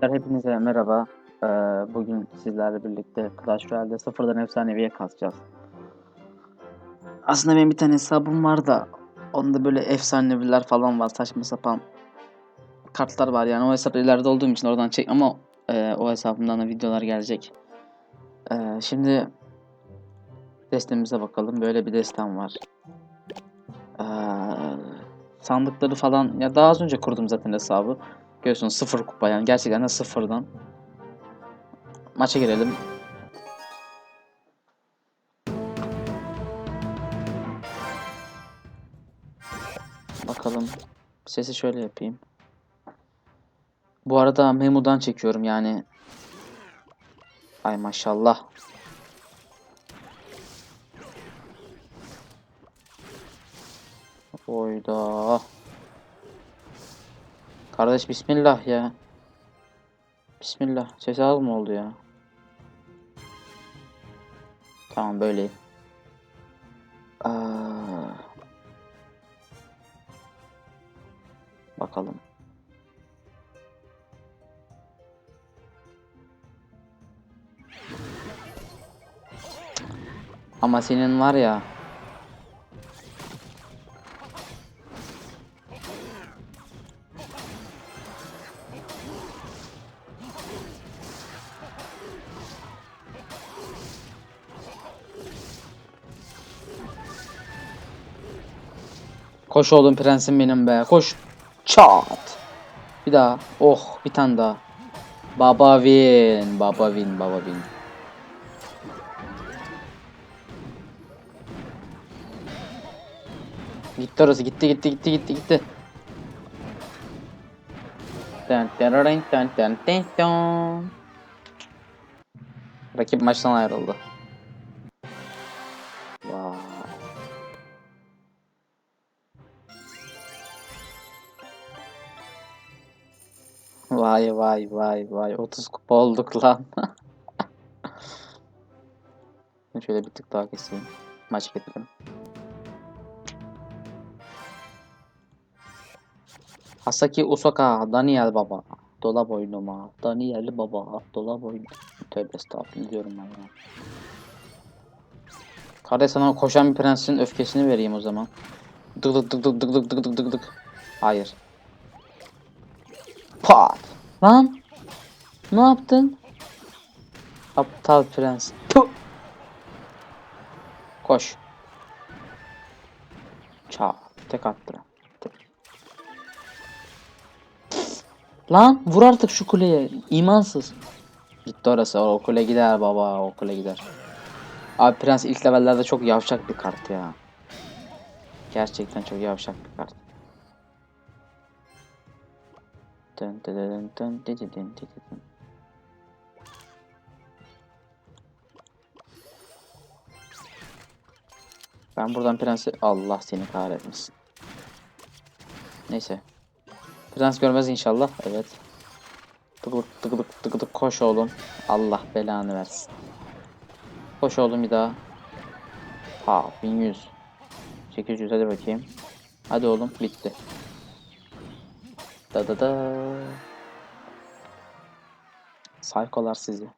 Hepinize merhaba. Ee, bugün sizlerle birlikte Clash Royale'de sıfırdan efsaneviye kasacağız. Aslında benim bir tane hesabım var da onda böyle efsaneviler falan var saçma sapan kartlar var yani o hesap ileride olduğum için oradan çek ama e, o hesabımdan da videolar gelecek. Ee, şimdi destemize bakalım böyle bir destem var. Ee, sandıkları falan ya daha az önce kurdum zaten hesabı. Görüyorsunuz sıfır kupa yani gerçekten de sıfırdan. Maça girelim. Bakalım. Sesi şöyle yapayım. Bu arada Memo'dan çekiyorum yani. Ay maşallah. Oyda. Kardeş bismillah ya. Bismillah. Ses az mı oldu ya? Tamam böyle. Aa, bakalım. Ama senin var ya. Koş oğlum prensim benim be. Koş. Çat. Bir daha. Oh bir tane daha. Baba win. Baba win. Baba win. Gitti orası. Gitti gitti gitti gitti gitti. Rakip maçtan ayrıldı. Vay vay vay vay 30 kupa olduk lan. Şöyle bir tık daha keseyim. Maç getirelim. Hasaki Osaka, Daniel Baba. Dolap oynama. Daniel Baba. Dolap oyunu. Tövbe estağfurullah diyorum ben ya. Kardeş sana koşan bir prensin öfkesini vereyim o zaman. Dık dık dık dık dık dık dık dık dık. Hayır. Pat. Lan. Ne yaptın? Aptal prens. Puh. Koş. Ça. Tek attı. Lan vur artık şu kuleye. İmansız. Gitti orası. O kule gider baba. O kule gider. Abi prens ilk levellerde çok yavşak bir kart ya. Gerçekten çok yavşak bir kart. Dın dın dın dın dın dın dın dın. Ben buradan prensi... Allah seni kahretmesin. Neyse. Prens görmez inşallah. Evet. Tıkılık tıkılık tıkılık koş oğlum. Allah belanı versin. Koş oğlum bir daha. Ha 1100. 800 hadi bakayım. Hadi oğlum bitti. Da da da. Saykolar sizi.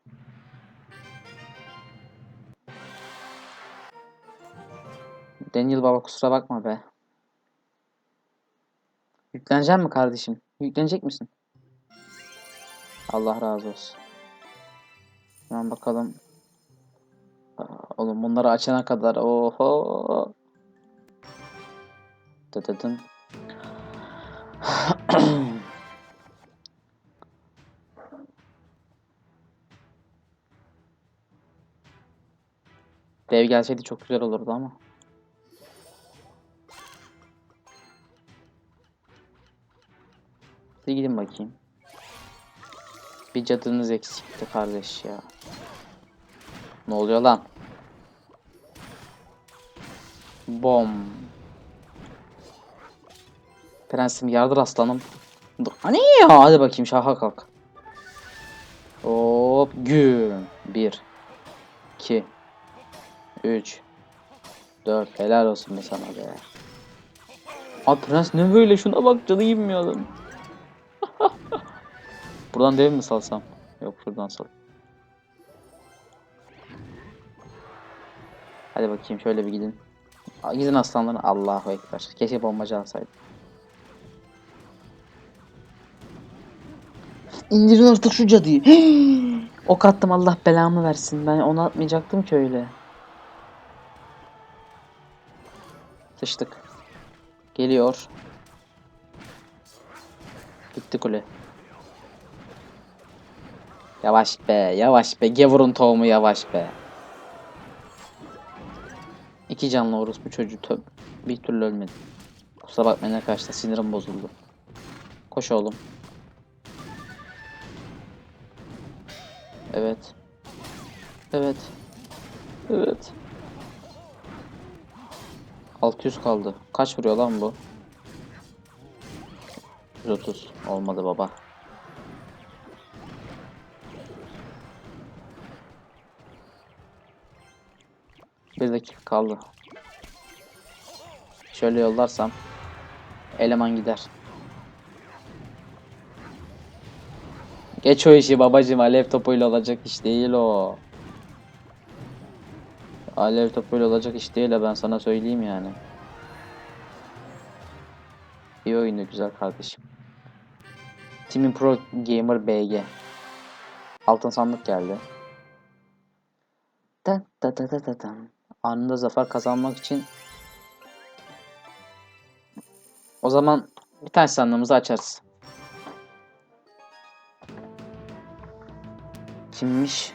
Daniel baba kusura bakma be. Yüklenecek mi kardeşim? Yüklenecek misin? Allah razı olsun. Hemen bakalım. Oğlum bunları açana kadar oho. Dıdıdın. Dev gelseydi çok güzel olurdu ama. Bir gidin bakayım. Bir cadınız eksikti kardeş ya. Ne oluyor lan? Bom. Prensim yardır aslanım. Hani ya? Hadi bakayım şaha kalk. Hop güm. Bir. iki, Üç. Dört. Helal olsun be sana be. Abi prens ne böyle? Şuna bak canı inmiyor adam. Buradan dev mi salsam? Yok şuradan sal. Hadi bakayım şöyle bir gidin. Gidin aslanların. Allahu Ekber. Keşke bombacı alsaydım. İndirin artık şu cadıyı. ok attım Allah belamı versin. Ben onu atmayacaktım ki öyle. Sıçtık. Geliyor. Gitti kule. Yavaş be, yavaş be. Gevurun tohumu yavaş be. İki canlı orospu çocuğu. Bir türlü ölmedi. Kusura bakmayın arkadaşlar sinirim bozuldu. Koş oğlum. Evet. Evet. Evet. 600 kaldı. Kaç vuruyor lan bu? 130. Olmadı baba. Bir dakika kaldı. Şöyle yollarsam eleman gider. Geç o işi babacım alev topuyla olacak iş değil o. Alev topuyla olacak iş değil ben sana söyleyeyim yani. İyi oyundu güzel kardeşim. Team Pro Gamer BG. Altın sandık geldi. Tan ta ta ta ta tan. Anında zafer kazanmak için o zaman bir tane sandığımızı açarız. Kimmiş?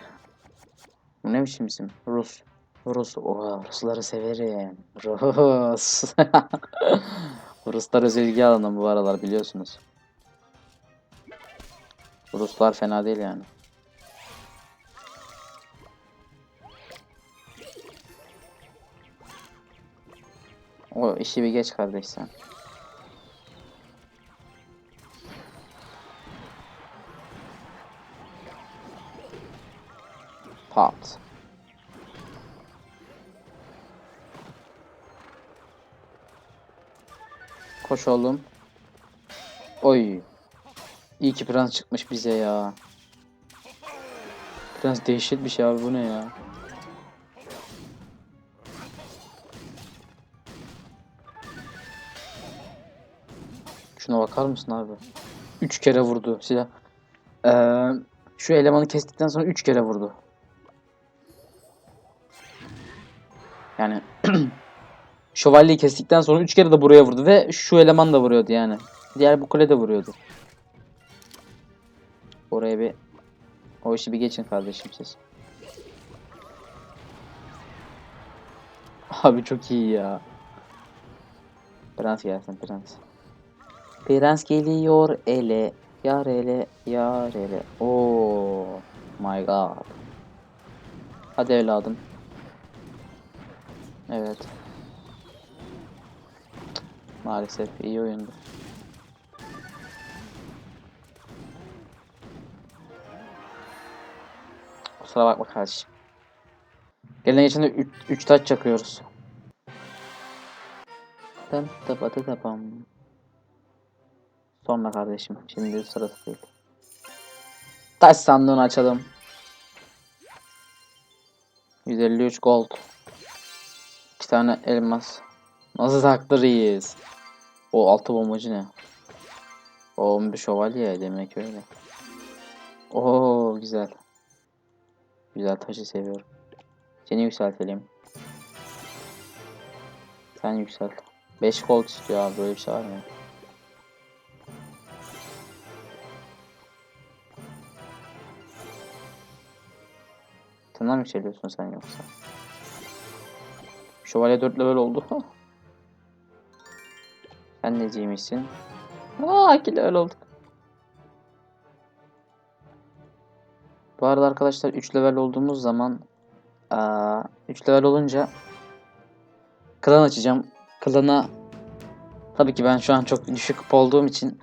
Bu ne biçim isim? Rus. Rus. Oha Rusları severim. Rus. Ruslar özel ilgi alanım bu aralar biliyorsunuz. Ruslar fena değil yani. O işi bir geç kardeş sen. Pat. Koş oğlum. Oy. İyi ki prens çıkmış bize ya. Prens dehşet bir şey abi bu ne ya? Şuna bakar mısın abi? 3 kere vurdu silah. Ee, şu elemanı kestikten sonra 3 kere vurdu. Yani şövalyeyi kestikten sonra 3 kere de buraya vurdu ve şu eleman da vuruyordu yani. Diğer bu kule de vuruyordu. Oraya bir o işi bir geçin kardeşim siz. Abi çok iyi ya. Prens gelsin prens. Prens geliyor ele. Yar ele. Yar ele. Oh my god. Hadi evladım. Evet. Maalesef iyi oyundu. Kusura bakma kardeşim. Gelene geçende 3 taç çakıyoruz. Tın tıpatı tapam. Sonra kardeşim. Şimdi sırası değil. Taş sandığını açalım. 153 gold. 2 tane elmas. Nasıl taktırıyız? O altı bombacı ne? O 11 şövalye demek öyle. Oo güzel. Güzel taşı seviyorum. Seni yükseltelim. Sen yükselt. 5 gold istiyor abi böyle bir şey var mı? Tına mı yükseliyorsun sen yoksa? Şövalye 4 level oldu. sen neciymişsin? Aa 2 level olduk. Bu arada arkadaşlar 3 level olduğumuz zaman aa, 3 level olunca klan açacağım. Klana tabii ki ben şu an çok düşük olduğum için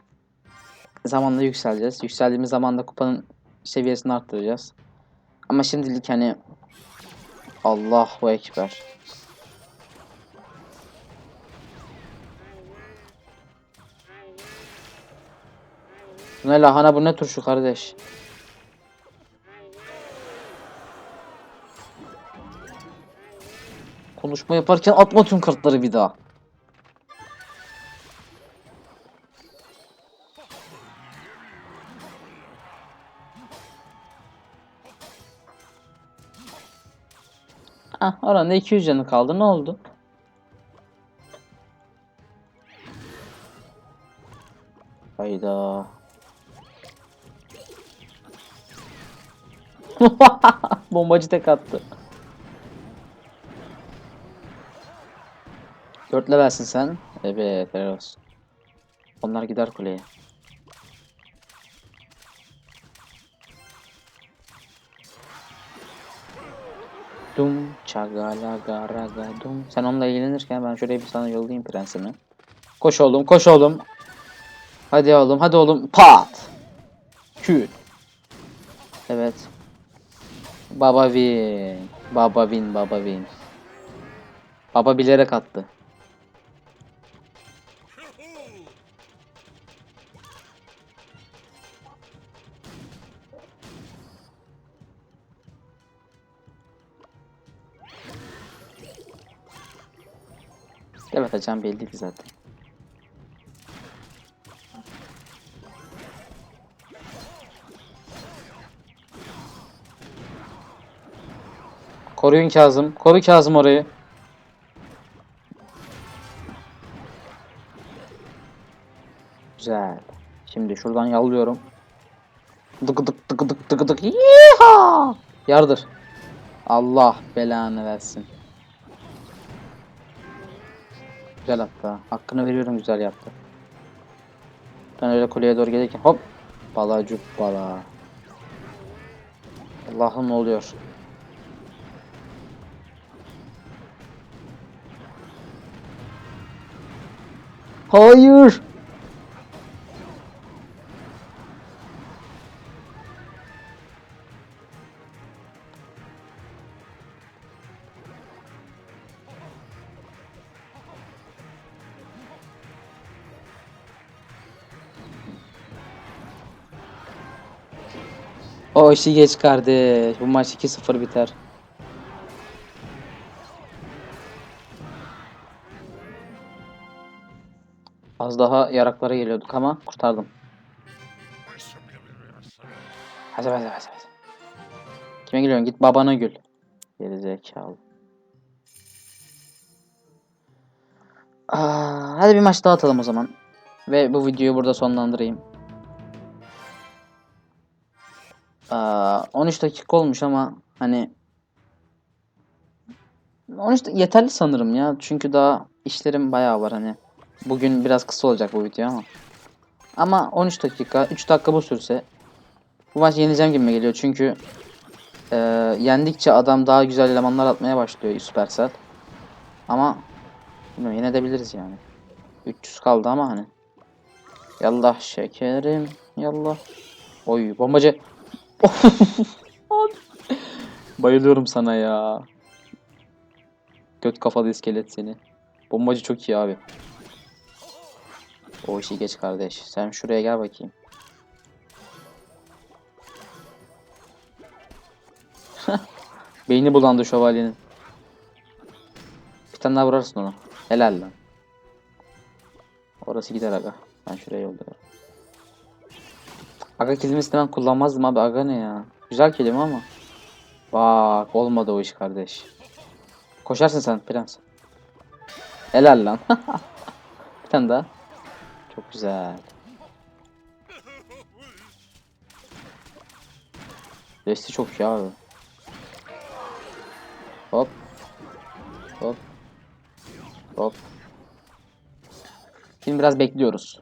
zamanla yükseleceğiz. Yükseldiğimiz zaman da kupanın seviyesini arttıracağız. Ama şimdilik hani Allahu Ekber. Bu ne lahana bu ne turşu kardeş. Konuşma yaparken atma tüm kartları bir daha. Ah oranda 200 canı kaldı ne oldu? Hayda. Bombacı tek attı. Dört levelsin sen. Evet helal. Onlar gider kuleye. Dum çagala garaga dum. Sen onunla ilgilenirken ben şuraya bir sana yollayayım prensimi. Koş oğlum koş oğlum. Hadi oğlum hadi oğlum. Pat. Küt. Evet. Baba win. Baba win baba win. Baba bilerek attı. Evet hocam belliydi zaten. Koruyun Kazım. Koru Kazım orayı. Güzel. Şimdi şuradan yallıyorum. Dık dık dık dık dık dık. Yeeha! Yardır. Allah belanı versin. Güzel attı. ha. Hakkını veriyorum güzel yaptı. Ben öyle kuleye doğru gelirken hop. Balacuk bala. Allah'ım ne oluyor? Hayır. O işi geç kardeş. Bu maç 2-0 biter. Az daha yaraklara geliyorduk ama kurtardım. Hadi hadi hadi. Kime gülüyorsun? Git babana gül. Geri zekalı. Aa, hadi bir maç daha atalım o zaman. Ve bu videoyu burada sonlandırayım. Aa, 13 dakika olmuş ama hani 13 da- yeterli sanırım ya. Çünkü daha işlerim bayağı var hani. Bugün biraz kısa olacak bu video ama. Ama 13 dakika, 3 dakika bu sürse bu maç yeneceğim gibi geliyor. Çünkü e, yendikçe adam daha güzel elemanlar atmaya başlıyor Supercell. Ama bilmiyorum, yine edebiliriz yani. 300 kaldı ama hani. Yallah şekerim, yallah. Oy bombacı. Bayılıyorum sana ya. Göt kafalı iskelet seni. Bombacı çok iyi abi. O işi geç kardeş. Sen şuraya gel bakayım. Beyni bulandı şövalyenin. Bir tane daha vurarsın onu. Helal lan. Orası gider aga. Ben şuraya yolluyorum. Aga kelimesini ben kullanmazdım abi. Aga ne ya? Güzel kelime ama. Bak olmadı o iş kardeş. Koşarsın sen prens. Helal lan. Bir tane daha. Çok güzel. Resti çok iyi abi. Hop. Hop. Hop. Şimdi biraz bekliyoruz.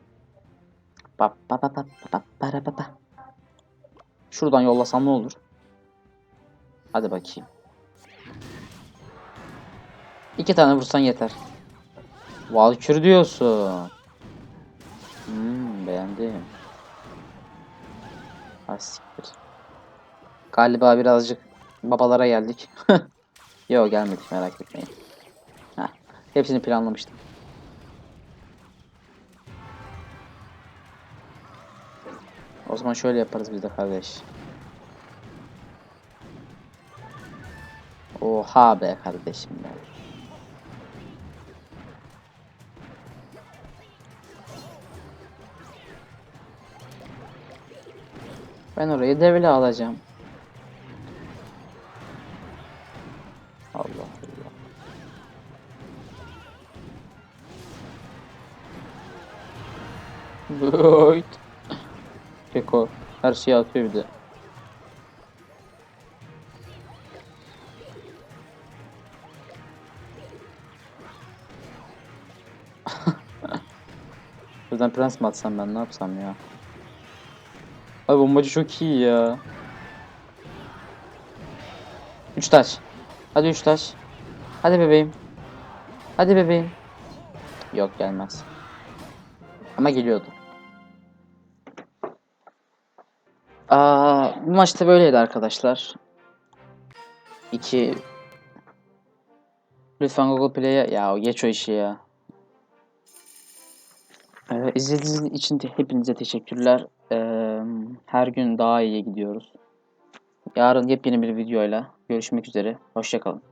Pa pa pa pa pa para pa pa. Şuradan yollasam ne olur? Hadi bakayım. İki tane vursan yeter. Valkür diyorsun. Hmm, beğendim. Ha siktir. Galiba birazcık babalara geldik. Yok gelmedik merak etmeyin. Heh, hepsini planlamıştım. O zaman şöyle yaparız biz de kardeş. Oha be kardeşim be. Ben orayı devle alacağım. Allah Allah. Boyt. Keko. Her şeyi atıyor bir de. Buradan prens mi atsam ben ne yapsam ya? Abi bombacı çok iyi ya. 3 taş. Hadi 3 taş. Hadi bebeğim. Hadi bebeğim. Yok gelmez. Ama geliyordu. Aa, bu maçta böyleydi arkadaşlar. 2 Lütfen Google Play'e ya geç o işi ya. Ee, izlediğiniz için de hepinize teşekkürler. Ee, her gün daha iyiye gidiyoruz. Yarın yepyeni bir videoyla görüşmek üzere. Hoşçakalın.